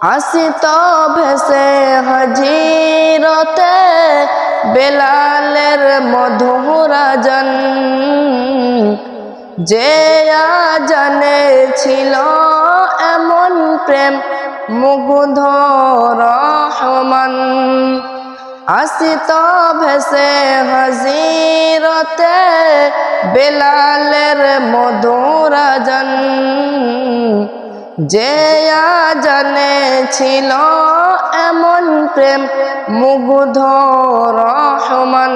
আসিত ভেসে হাজিরতে বেলালের মধুরাজন। যে জানে ছিল এমন প্রেম, মুগ্ধ রহমান। আসিত ভেসে হাজিরতে বেলালের মধুরাজন। যে জানে ছিল এমন প্রেম মুগ্ধ রহমান,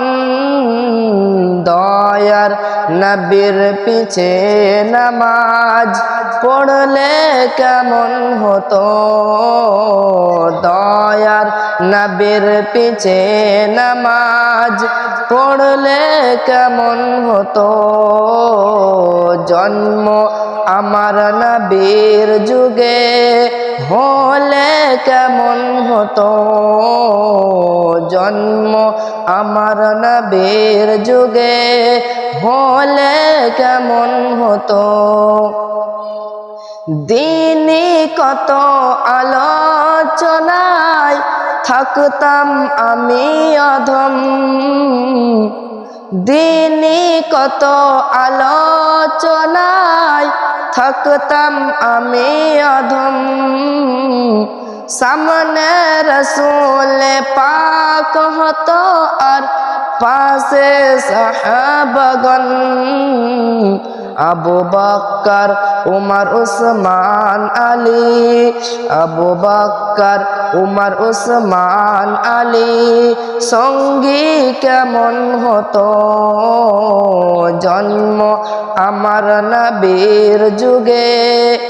দয়ার নবীর পিছে নামাজ পড়লে কেমন হতো? দয়ার নবীর পিছে নামাজ পড়লে কেমন হতো? জন্ম আমার নবীর যুগে হলে কেমন হতো? জন্ম আমার নবীর যুগে হলে কেমন হতো? দিনই কত আলোচনায় থাকতাম আমি অধম। দিনই কত আলোচনায় থাকতাম আমি অধম। সামনে রসুল পাক হতো আর পাশে সাহাবগন আবু বাক্কার, উমার, উসমান, আলী। আবু বাক্কার, উমার, উসমান, আলী। সঙ্গী কেমন হতো? জন্ম আমার নবীর যুগে।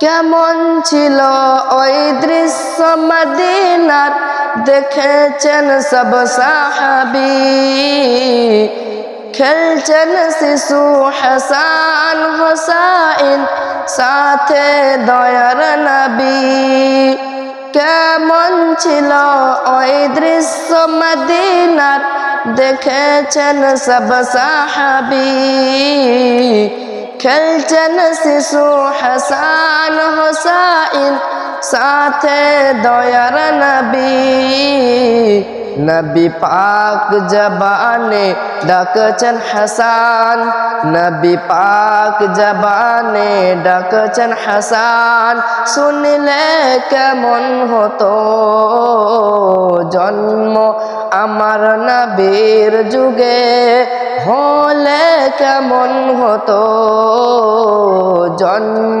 কেমন ছিল ওই দৃশ্য মদিনার? দেখেছেন সব সাহাবি। খেলছেন শিশু হাসান হোসাইন, সাথে দয়ার নবী। কেমন ছিল ওই দৃশ্য মদিনার? দেখেছেন সব সাহাবি। খেলছেন শিশু হাসান হোসাইন সাথে দয়ার নবী নবী পাক জবানে ডাকছেন হাসান, নবী পাক জবানে ডাকছেন হাসান, শুনলে কেমন হতো জন্ম আমার নবীর যুগে, হলে কেমন হতো জন্ম